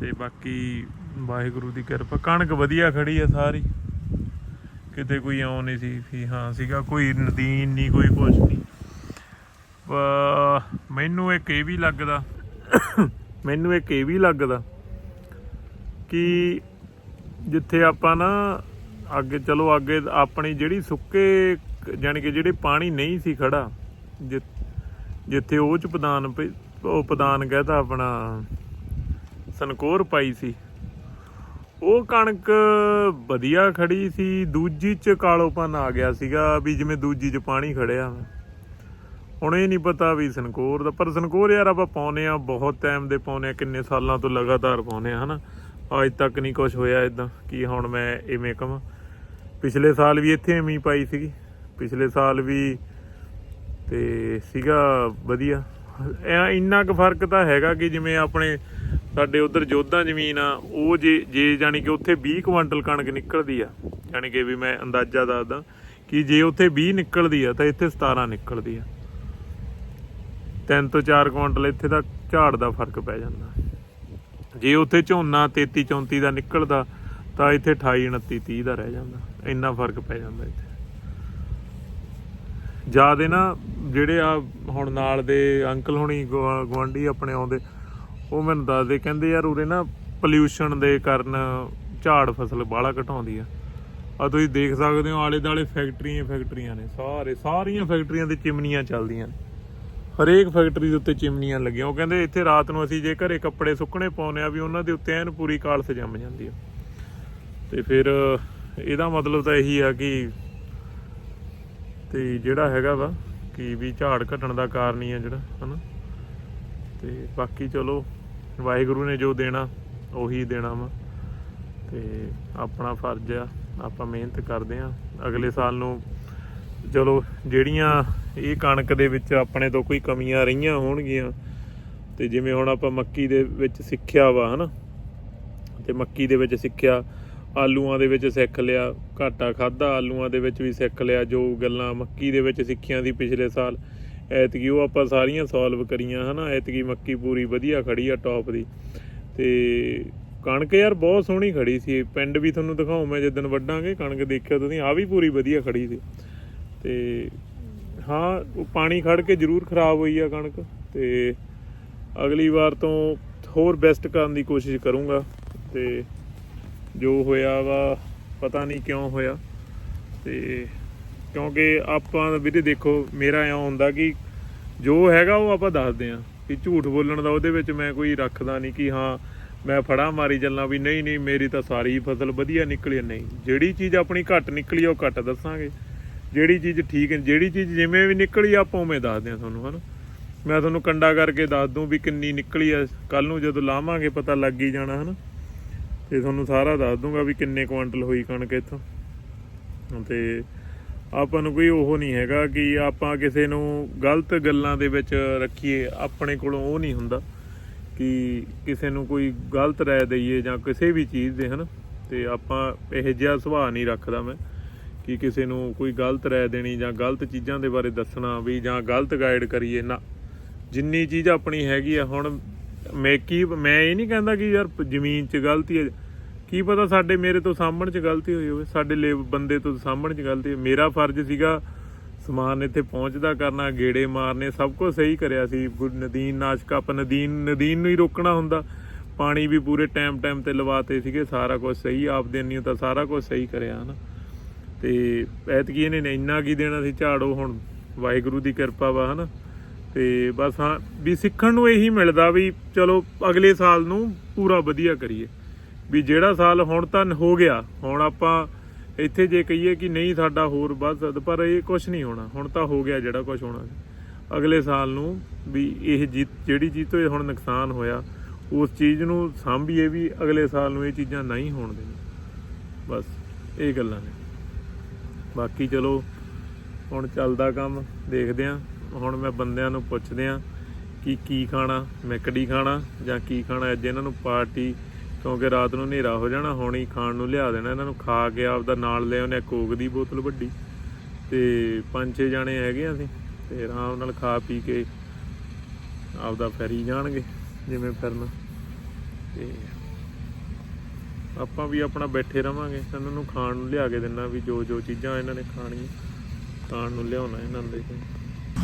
ਤੇ ਬਾਕੀ ਵਾਹਿਗੁਰੂ ਦੀ ਕਿਰਪਾ। ਕਣਕ ਵਧੀਆ ਖੜੀ ਆ ਸਾਰੀ। ਕਿਤੇ ਕੋਈ ਆਉ ਨਹੀਂ ਸੀ ਵੀ ਹਾਂ ਸੀਗਾ, ਕੋਈ ਨਦੀਨ ਨਹੀਂ, ਕੋਈ ਕੁਛ ਨਹੀਂ। ਮੈਨੂੰ ਇੱਕ ਇਹ ਵੀ ਲੱਗਦਾ, ਮੈਨੂੰ ਇੱਕ ਇਹ ਵੀ ਲੱਗਦਾ ਕਿ ਜਿੱਥੇ ਆਪਾਂ ਨਾ ਅੱਗੇ, ਚਲੋ ਅੱਗੇ ਆਪਣੀ ਜਿਹੜੀ ਸੁੱਕੇ, ਜਾਣੀ ਕਿ ਜਿਹੜੇ ਪਾਣੀ ਨਹੀਂ ਸੀ ਖੜਾ, ਜਿ- ਜਿੱਥੇ ਉਹ ਚ ਪਦਾਨ ਪਈ- ਉਹ ਪਦਾਨ ਕਹਤਾ ਆਪਣਾ ਸਨਕੋਰ ਪਾਈ ਸੀ। ਉਹ ਕਣਕ ਵਧੀਆ ਖੜੀ ਸੀ, ਦੂਜੀ ਚ ਕਾਲੋਪਨ ਆ ਗਿਆ ਸੀਗਾ ਵੀ ਜਿਵੇਂ ਦੂਜੀ ਚ ਪਾਣੀ ਖੜਿਆ। ਹੁਣ ਇਹ ਨਹੀਂ ਪਤਾ ਵੀ ਸਨਕੋਰ ਦਾ, ਪਰ ਸਨਕੋਰ ਯਾਰ ਆਪਾਂ ਪਾਉਨੇ ਆ ਬਹੁਤ ਟਾਈਮ ਦੇ ਪਾਉਨੇ ਆ ਕਿੰਨੇ ਸਾਲਾਂ ਤੋਂ ਲਗਾਤਾਰ ਪਾਉਨੇ ਆ ਹਨਾ? ਅੱਜ ਤੱਕ ਨਹੀਂ ਕੁਝ ਹੋਇਆ ਇਦਾਂ ਕਿ ਹੁਣ ਮੈਂ ਇਵੇਂ ਕਵਾਂ? ਪਿਛਲੇ ਸਾਲ ਵੀ ਇੱਥੇ ਐਵੇਂ ਪਾਈ ਸੀਗੀ, ਪਿਛਲੇ ਸਾਲ ਵੀ ਤੇ ਸੀਗਾ ਵਧੀਆ। ਇੰਨਾ ਕੁ ਫ਼ਰਕ ਤਾਂ ਹੈਗਾ ਕਿ ਜਿਵੇਂ ਆਪਣੇ ਸਾਡੇ ਉਧਰ ਜੋਧਾ ਜ਼ਮੀਨ ਆ, ਉਹ ਜੇ ਜੇ ਜਾਣੀ ਕਿ ਉੱਥੇ 20 ਕੁਇੰਟਲ ਕਣਕ ਨਿਕਲਦੀ ਆ। ਜਾਣੀ ਕਿ ਵੀ ਮੈਂ ਅੰਦਾਜ਼ਾ ਦੱਸਦਾ ਕਿ ਜੇ ਉੱਥੇ 20 ਨਿਕਲਦੀ ਆ, ਤਾਂ ਇੱਥੇ 17 ਨਿਕਲਦੀ ਆ। ਤਿੰਨ ਤੋਂ 4 ਕੁਇੰਟਲ ਇੱਥੇ ਦਾ ਝਾੜ ਦਾ ਫ਼ਰਕ ਪੈ ਜਾਂਦਾ। ਜੇ ਉੱਥੇ ਝੋਨਾ 33 34 ਦਾ ਨਿਕਲਦਾ, ਤਾਂ ਇੱਥੇ 28 29 30 ਦਾ ਰਹਿ ਜਾਂਦਾ। ਇੰਨਾ ਫ਼ਰਕ ਪੈ ਜਾਂਦਾ ਇੱਥੇ। ਜਿਆਦੇ ਨਾ ਜਿਹੜੇ ਆ ਹੁਣ ਨਾਲ ਦੇ ਅੰਕਲ ਹੁਣੀ ਗੁਆ- ਗੁਆਂਢੀ ਆਪਣੇ ਆਉਂਦੇ ਉਹ ਮੈਨੂੰ ਦੱਸਦੇ, ਕਹਿੰਦੇ ਯਾਰ ਉਰੇ ਨਾ ਪੋਲਿਊਸ਼ਨ ਦੇ ਕਾਰਨ ਝਾੜ ਫਸਲ ਬਾਹਲਾ ਘਟਾਉਂਦੀ ਆ। ਆ ਤੁਸੀਂ ਦੇਖ ਸਕਦੇ ਹੋ ਆਲੇ ਦਾਲੇ ਫੈਕਟਰੀਆਂ ਫੈਕਟਰੀਆਂ ਨੇ, ਸਾਰੇ, ਸਾਰੀਆਂ ਫੈਕਟਰੀਆਂ ਤੇ ਚਿਮਨੀਆਂ ਚੱਲਦੀਆਂ ਨੇ। ਹਰੇਕ ਫੈਕਟਰੀ ਦੇ ਉੱਤੇ ਚਿਮਨੀਆਂ ਲੱਗੀਆਂ। ਉਹ ਕਹਿੰਦੇ ਇੱਥੇ ਰਾਤ ਨੂੰ ਅਸੀਂ ਜੇ ਘਰੇ ਕੱਪੜੇ ਸੁੱਕਣੇ ਪਾਉਨੇ ਆ ਵੀ ਉਹਨਾਂ ਦੇ ਉੱਤੇ ਐਨ ਪੂਰੀ ਕਾਲਸ ਜੰਮ ਜਾਂਦੀ ਆ। ਤੇ ਫਿਰ ਇਹਦਾ ਮਤਲਬ ਤਾਂ ਇਹੀ ਆ ਕਿ ਤੇ ਜਿਹੜਾ ਹੈਗਾ ਵਾ, ਕਿ ਵੀ ਝਾੜ ਘਟਣ ਦਾ ਕਾਰਨ ਹੀ ਆ ਜਿਹੜਾ, ਹਨਾ? ਤੇ ਬਾਕੀ ਚਲੋ, ਵਾਹਿਗੁਰੂ ਨੇ ਜੋ ਦੇਣਾ, ਉਹੀ ਦੇਣਾ ਵਾ। ਤੇ ਆਪਣਾ ਫਰਜ਼ ਆ, ਆਪਾਂ ਮਿਹਨਤ ਕਰਦੇ ਆ। ਅਗਲੇ ਸਾਲ ਨੂੰ ਚਲੋ, ਜਿਹੜੀਆਂ ਇਹ ਕਣਕ ਦੇ ਵਿੱਚ ਆਪਣੇ ਤੋਂ ਕੋਈ ਕਮੀਆਂ ਰਹੀਆਂ ਹੋਣਗੀਆਂ, ਤੇ ਜਿਵੇਂ ਹੁਣ ਆਪਾਂ ਮੱਕੀ ਦੇ ਵਿੱਚ ਸਿੱਖਿਆ ਵਾ, ਹਨਾ? ਤੇ ਮੱਕੀ ਦੇ ਵਿੱਚ ਸਿੱਖਿਆ, ਆਲੂਆਂ ਦੇ ਵਿੱਚ ਸਿੱਖ ਲਿਆ, ਘਾਟਾ ਖਾਦਾ ਆਲੂਆਂ ਦੇ ਵਿੱਚ ਵੀ ਸਿੱਖ ਲਿਆ, ਜੋ ਗੱਲਾਂ ਮੱਕੀ ਦੇ ਵਿੱਚ ਸਿੱਖੀਆਂ ਦੀ ਪਿਛਲੇ ਸਾਲ। ਐਤਕੀ ਉਹ ਆਪਾਂ ਸਾਰੀਆਂ ਸੋਲਵ ਕਰੀਆਂ, ਹਨਾ? ਐਤਕੀ ਮੱਕੀ ਪੂਰੀ ਵਧੀਆ ਖੜੀ ਆ ਟੌਪ ਦੀ। ਤੇ ਕਣਕ ਯਾਰ ਬਹੁਤ ਸੋਹਣੀ ਖੜੀ ਸੀ। ਪਿੰਡ ਵੀ ਤੁਹਾਨੂੰ ਦਿਖਾਉ ਮੈਂ ਜਿੱਦਣ ਵੱਡਾਂਗੇ ਕਣਕ ਦੇਖਿਓ ਤੁਸੀਂ ਆ ਵੀ ਪੂਰੀ ਵਧੀਆ ਖੜੀ ਸੀ। ਤੇ ਹਾਂ, ਉਹ ਪਾਣੀ ਖੜ ਕੇ ਜ਼ਰੂਰ ਖਰਾਬ ਹੋਈ ਆ ਕਣਕ। ਤੇ ਅਗਲੀ ਵਾਰ ਤੋਂ ਹੋਰ ਬੈਸਟ ਕਰਨ ਦੀ ਕੋਸ਼ਿਸ਼ ਕਰੂੰਗਾ। ਤੇ ਜੋ ਹੋਇਆ ਵਾ, ਪਤਾ ਨਹੀਂ ਕਿਉਂ ਹੋਇਆ। ਤੇ ਕਿਉਂਕਿ ਆਪਾਂ ਵੀਰੇ ਦੇਖੋ, ਮੇਰਾ ਐਂ ਹੁੰਦਾ ਕਿ ਜੋ ਹੈਗਾ ਉਹ ਆਪਾਂ ਦੱਸਦੇ ਆਂ ਕਿ ਝੂਠ ਬੋਲਣ ਦਾ ਉਹਦੇ ਵਿੱਚ ਮੈਂ ਕੋਈ ਰੱਖਦਾ ਨਹੀਂ ਕਿ ਹਾਂ, ਮੈਂ ਫੜਾ ਮਾਰੀ ਚੱਲਾਂ ਵੀ ਨਹੀਂ ਨਹੀਂ, ਮੇਰੀ ਤਾਂ ਸਾਰੀ ਫਸਲ ਵਧੀਆ ਨਿਕਲੀ ਹੈ। ਨਹੀਂ, ਜਿਹੜੀ ਚੀਜ਼ ਆਪਣੀ ਘੱਟ ਨਿਕਲੀ ਉਹ ਘੱਟ ਦੱਸਾਂਗੇ। ਜਿਹੜੀ ਚੀਜ਼ ਠੀਕ ਹੈ ਜਿਹੜੀ ਚੀਜ਼ ਜਿਵੇਂ ਵੀ ਨਿਕਲੀ ਆਪਾਂ ਉਵੇਂ ਦੱਸਦੇ ਆਂ ਤੁਹਾਨੂੰ, ਹਨਾ? ਮੈਂ ਤੁਹਾਨੂੰ ਕੰਡਾ ਕਰਕੇ ਦੱਸ ਦੂੰ ਵੀ ਕਿੰਨੀ ਨਿਕਲੀ ਆ। ਕੱਲ ਨੂੰ ਜਦੋਂ ਲਾਵਾਂਗੇ, ਪਤਾ ਲੱਗ ਹੀ ਜਾਣਾ, ਹਨਾ? ਤੇ ਤੁਹਾਨੂੰ ਸਾਰਾ ਦੱਸ ਦੂੰਗਾ ਵੀ ਕਿੰਨੇ ਕੁਆਂਟਲ ਹੋਈ ਕਣਕ ਇੱਥੋਂ। ਤੇ ਆਪਾਂ ਨੂੰ ਕੋਈ ਉਹ ਨਹੀਂ ਹੈਗਾ ਕਿ ਆਪਾਂ ਕਿਸੇ ਨੂੰ ਗਲਤ ਗੱਲਾਂ ਦੇ ਵਿੱਚ ਰੱਖੀਏ, ਆਪਣੇ ਕੋਲੋਂ ਉਹ ਨਹੀਂ ਹੁੰਦਾ ਕਿ ਕਿਸੇ ਨੂੰ ਕੋਈ ਗਲਤ ਰਾਏ ਦਈਏ ਜਾਂ ਕਿਸੇ ਵੀ ਚੀਜ਼ ਦੇ, ਹਨ? ਤੇ ਆਪਾਂ ਇਹ ਜਿਹਾ ਸੁਭਾਅ ਨਹੀਂ ਰੱਖਦਾ ਮੈਂ ਕਿ ਕਿਸੇ ਨੂੰ ਕੋਈ ਗਲਤ ਰਾਏ ਦੇਣੀ ਜਾਂ ਗਲਤ ਚੀਜ਼ਾਂ ਦੇ ਬਾਰੇ ਦੱਸਣਾ ਵੀ ਜਾਂ ਗਲਤ ਗਾਈਡ ਕਰੀਏ। ਨਾ, ਜਿੰਨੀ ਚੀਜ਼ ਆਪਣੀ ਹੈਗੀ ਆ, ਹੁਣ ਮੈਂ ਕੀ, ਮੈਂ ਇਹ ਨਹੀਂ ਕਹਿੰਦਾ ਕਿ ਯਾਰ ਜ਼ਮੀਨ 'ਚ ਗਲਤੀ ਹੈ। ਕੀ ਪਤਾ ਸਾਡੇ ਮੇਰੇ ਤੋਂ ਸਾਹਮਣ 'ਚ ਗਲਤੀ ਹੋਈ ਹੋਵੇ, ਸਾਡੇ ਲੇ ਬੰਦੇ ਤੋਂ ਸਾਹਮਣ 'ਚ ਗਲਤੀ ਹੋਈ। ਮੇਰਾ ਫਰਜ਼ ਸੀਗਾ ਸਮਾਨ ਇੱਥੇ ਪਹੁੰਚਦਾ ਕਰਨਾ, ਗੇੜੇ ਮਾਰਨੇ, ਸਭ ਕੁਝ ਸਹੀ ਕਰਿਆ ਸੀ। ਨਦੀਨ ਨਾਸ਼ਕ, ਆਪਾਂ ਨਦੀਨ ਨਦੀਨ ਨੂੰ ਹੀ ਰੋਕਣਾ ਹੁੰਦਾ। ਪਾਣੀ ਵੀ ਪੂਰੇ ਟਾਈਮ ਟਾਈਮ ਤੇ ਲਵਾਤੇ ਸੀਗੇ, ਸਾਰਾ ਕੁਝ ਸਹੀ, ਆਪ ਦੇਣੀ ਤਾਂ ਸਾਰਾ ਕੁਝ ਸਹੀ ਕਰਿਆ, ਹਨਾ। ਤੇ ਐਤਕੀ ਇਹਨੇ ਇੰਨਾ ਕੀ ਦੇਣਾ ਸੀ ਝਾੜੋ ਹੁਣ? ਵਾਹਿਗੁਰੂ ਦੀ ਕਿਰਪਾ ਵਾ, ਹਨਾ। ਤੇ ਬਸ ਹਾਂ, ਵੀ ਸਿੱਖਣ ਨੂੰ ਇਹੀ ਮਿਲਦਾ ਵੀ ਚਲੋ ਅਗਲੇ ਸਾਲ ਨੂੰ ਪੂਰਾ ਵਧੀਆ ਕਰੀਏ। ਵੀ ਜਿਹੜਾ ਸਾਲ ਹੁਣ ਤਾਂ ਹੋ ਗਿਆ, ਹੁਣ ਆਪਾਂ ਇੱਥੇ ਜੇ ਕਹੀਏ ਕਿ ਨਹੀਂ ਸਾਡਾ ਹੋਰ ਵੱਧ ਪਰ ਇਹ ਕੁਝ ਨਹੀਂ ਹੋਣਾ, ਹੁਣ ਤਾਂ ਹੋ ਗਿਆ ਜਿਹੜਾ ਕੁਝ ਹੋਣਾ। ਅਗਲੇ ਸਾਲ ਨੂੰ ਵੀ ਇਹ ਜੀ- ਜਿਹੜੀ ਚੀਜ਼ ਤੋਂ ਇਹ ਹੁਣ ਨੁਕਸਾਨ ਹੋਇਆ, ਉਸ ਚੀਜ਼ ਨੂੰ ਸਾਂਭੀਏ ਵੀ ਅਗਲੇ ਸਾਲ ਨੂੰ ਇਹ ਚੀਜ਼ਾਂ ਨਹੀਂ ਹੋਣ ਦੇਣੀਆਂ। ਬਸ, ਇਹ ਗੱਲਾਂ ਨੇ। ਬਾਕੀ ਚਲੋ, ਹੁਣ ਚੱਲਦਾ ਕੰਮ, ਦੇਖਦੇ ਆਂ ਹੁਣ ਮੈਂ ਬੰਦਿਆਂ ਨੂੰ ਪੁੱਛਦੇ ਆਂ ਕਿ ਕੀ ਖਾਣਾ ਮੈਕਡੀ ਖਾਣਾ ਜਾਂ ਕੀ ਖਾਣਾ, ਅੱਜ ਇਹਨਾਂ ਨੂੰ ਪਾਰਟੀ ਕਿਉਂਕਿ ਰਾਤ ਨੂੰ ਹਨੇਰਾ ਹੋ ਜਾਣਾ, ਹੁਣ ਹੀ ਖਾਣ ਨੂੰ ਲਿਆ ਦੇਣਾ, ਇਹਨਾਂ ਨੂੰ ਖਾ ਕੇ ਆਪਦਾ ਨਾਲ ਲੈ ਉਹਨੇ ਕੋਕ ਦੀ ਬੋਤਲ ਵੱਡੀ। ਤੇ ਪੰਜ ਛੇ ਜਾਣੇ ਹੈਗੇ ਅਸੀਂ, ਤੇ ਆਰਾਮ ਨਾਲ ਖਾ ਪੀ ਕੇ ਆਪਦਾ ਫੈਰੀ ਜਾਣਗੇ, ਜਿਵੇਂ ਫਿਰਨਾ। ਤੇ ਆਪਾਂ ਵੀ ਆਪਣਾ ਬੈਠੇ ਰਵਾਂਗੇ, ਇਹਨਾਂ ਨੂੰ ਖਾਣ ਨੂੰ ਲਿਆ ਕੇ ਦੇਣਾ ਵੀ ਜੋ ਜੋ ਚੀਜ਼ਾਂ ਇਹਨਾਂ ਨੇ ਖਾਣੀਆਂ, ਖਾਣ ਨੂੰ ਲਿਆਉਣਾ ਇਹਨਾਂ ਦੇ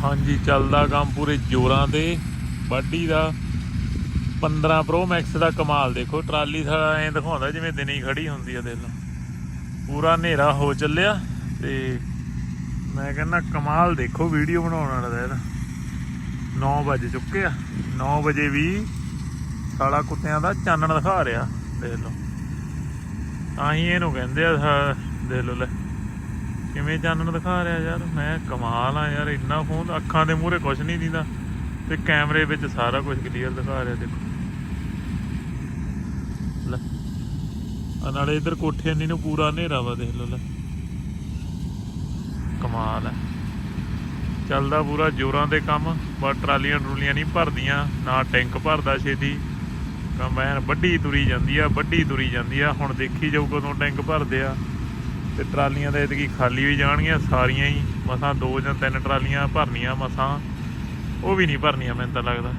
ਹਾਂਜੀ, ਚੱਲਦਾ ਕੰਮ ਪੂਰੇ ਜ਼ੋਰਾਂ ਤੇ ਵਾਢੀ ਦਾ 15 ਪ੍ਰੋ ਮੈਕਸ ਦਾ ਕਮਾਲ ਦੇਖੋ, ਟਰਾਲੀ ਸਾਰਾ ਐਂ ਦਿਖਾਉਂਦਾ ਜਿਵੇਂ ਦਿਨੇ ਹੀ ਖੜੀ ਹੁੰਦੀ ਆ ਦੇਖ ਲਓ ਪੂਰਾ ਹਨੇਰਾ ਹੋ ਚੱਲਿਆ ਤੇ ਮੈਂ ਕਹਿੰਦਾ ਕਮਾਲ ਦੇਖੋ ਵੀਡੀਓ ਬਣਾਉਣ ਵਾਲਾ ਦਾ ਇਹਦਾ। 9 ਵਜੇ ਚੁੱਕੇ ਆ 9 ਵਜੇ ਵੀ ਸਾਲਾ ਕੁੱਤਿਆਂ ਦਾ ਚਾਨਣ ਦਿਖਾ ਰਿਹਾ ਦੇਖ ਲਓ ਤਾਂ ਹੀ ਇਹਨੂੰ ਕਹਿੰਦੇ ਆ ਸਾ- ਦੇਖ ਲਓ ਲੈ, ਕਿਵੇਂ ਚਾਨਣ ਦਿਖਾ ਰਿਹਾ ਯਾਰ? ਮੈਂ ਕਮਾਲ ਆ ਯਾਰ, ਇੰਨਾ ਫੋਨ ਅੱਖਾਂ ਦੇ ਮੂਹਰੇ ਕੁਝ ਨਹੀਂ ਦਿੰਦਾ ਤੇ ਕੈਮਰੇ ਵਿੱਚ ਸਾਰਾ ਕੁਝ ਕਲੀਅਰ ਦਿਖਾ ਰਿਹਾ ਦੇਖੋ ਲੈ ਆ ਨਾਲੇ ਇਧਰ ਕੋਠੇ ਅੰਨੀ ਨੂੰ ਪੂਰਾ ਹਨੇਰਾ ਵਾ ਦੇਖ ਲਓ ਲੈ। ਕਮਾਲ ਹੈ ਚੱਲਦਾ ਪੂਰਾ ਜੋਰਾਂ ਦੇ ਕੰਮ, ਬਸ ਟਰਾਲੀਆਂ ਟਰੂਲੀਆਂ ਨਹੀਂ ਭਰਦੀਆਂ, ਨਾ ਟੈਂਕ ਭਰਦਾ ਛੇਤੀ। ਕੰਬਾਈਨ ਵੱਡੀ ਤੁਰੀ ਜਾਂਦੀ ਆ, ਵੱਡੀ ਤੁਰੀ ਜਾਂਦੀ ਆ। ਹੁਣ ਦੇਖੀ ਜਾਊ ਕਦੋਂ ਟੈਂਕ ਭਰਦੇ ਆ। ਤੇ ਟਰਾਲੀਆਂ ਤਾਂ ਇਤਕੀ ਖਾਲੀ ਵੀ ਜਾਣਗੀਆਂ ਸਾਰੀਆਂ ਹੀ। ਮਸਾਂ ਦੋ ਜਾਂ ਤਿੰਨ ਟਰਾਲੀਆਂ ਭਰਨੀਆਂ ਮਸਾਂ। ਉਹ ਵੀ ਨਹੀਂ ਭਰਨੀਆਂ ਮੈਨੂੰ ਤਾਂ ਲੱਗਦਾ।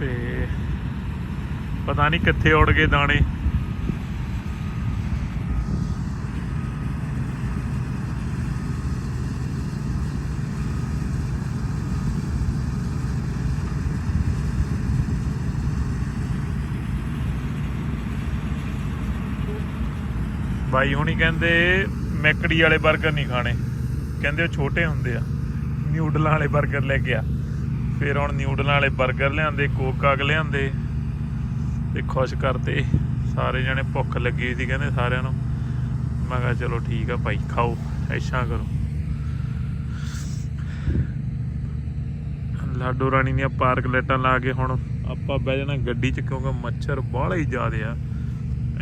ਤੇ ਪਤਾ ਨਹੀਂ ਕਿੱਥੇ ਉੜ ਗਏ ਦਾਣੇ। ਬਾਈ ਹੁਣੀ ਕਹਿੰਦੇ, ਮੈਕੜੀ ਵਾਲੇ 버ਗਰ ਨਹੀਂ ਖਾਣੇ। ਕਹਿੰਦੇ ਉਹ ਛੋਟੇ ਹੁੰਦੇ ਆ। ਨਿਊਡਲਾਂ ਵਾਲੇ 버ਗਰ ਲੈ ਕੇ ਆ। ਫਿਰ ਹੁਣ ਨਿਊਡਲਾਂ ਵਾਲੇ 버ਗਰ ਲਿਆਂਦੇ, ਕੋਕ ਕਾਕ ਲਿਆਂਦੇ। ਤੇ ਖੁਸ਼ ਕਰਦੇ ਸਾਰੇ ਜਣੇ ਭੁੱਖ ਲੱਗੀ ਸੀ ਕਹਿੰਦੇ ਸਾਰਿਆਂ ਨੂੰ। ਮੈਂ ਕਿਹਾ ਚਲੋ ਠੀਕ ਆ ਭਾਈ, ਖਾਓ, ਐਸ਼ਾਂ ਕਰੋ। ਲਾਡੋ ਰਾਣੀ ਦੀਆਂ ਪਾਰਕ ਲਾਈਟਾਂ ਲਾ ਕੇ ਹੁਣ ਆਪਾਂ ਬਹਿ ਜਾਣਾ ਗੱਡੀ 'ਚ ਕਿਉਂਕਿ ਮੱਛਰ ਬਾਹਲਾ ਹੀ ਜ਼ਿਆਦੇ ਆ।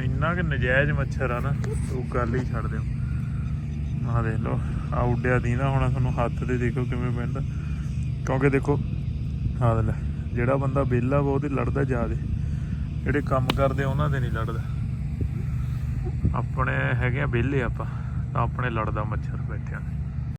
ਇੰਨਾ ਕਿ ਨਜਾਇਜ਼ ਮੱਛਰ ਆ ਨਾ ਉਹ ਗੱਲ ਹੀ ਛੱਡ ਦਿਓ। ਆਹ ਦੇਖ ਲਓ ਆ ਉੱਡਿਆ ਦੀ ਨਾ ਹੁਣ ਤੁਹਾਨੂੰ ਹੱਥ ਤੇ ਦੇਖੋ ਕਿਵੇਂ ਪੈਂਦਾ। ਕਿਉਂਕਿ ਦੇਖੋ, ਆਹ ਲੈ, ਜਿਹੜਾ ਬੰਦਾ ਵਿਹਲਾ ਵਾ ਉਹਦੇ ਲੜਦਾ ਜ਼ਿਆਦੇ। ਜਿਹੜੇ ਕੰਮ ਕਰਦੇ ਉਹਨਾਂ ਦੇ ਨਹੀਂ ਲੜਦਾ। ਆਪਣੇ ਹੈਗੇ ਆ ਵਿਹਲੇ ਆਪਾਂ, ਤਾਂ ਆਪਣੇ ਲੜਦਾ ਮੱਛਰ ਬੈਠਿਆਂ ਦੇ।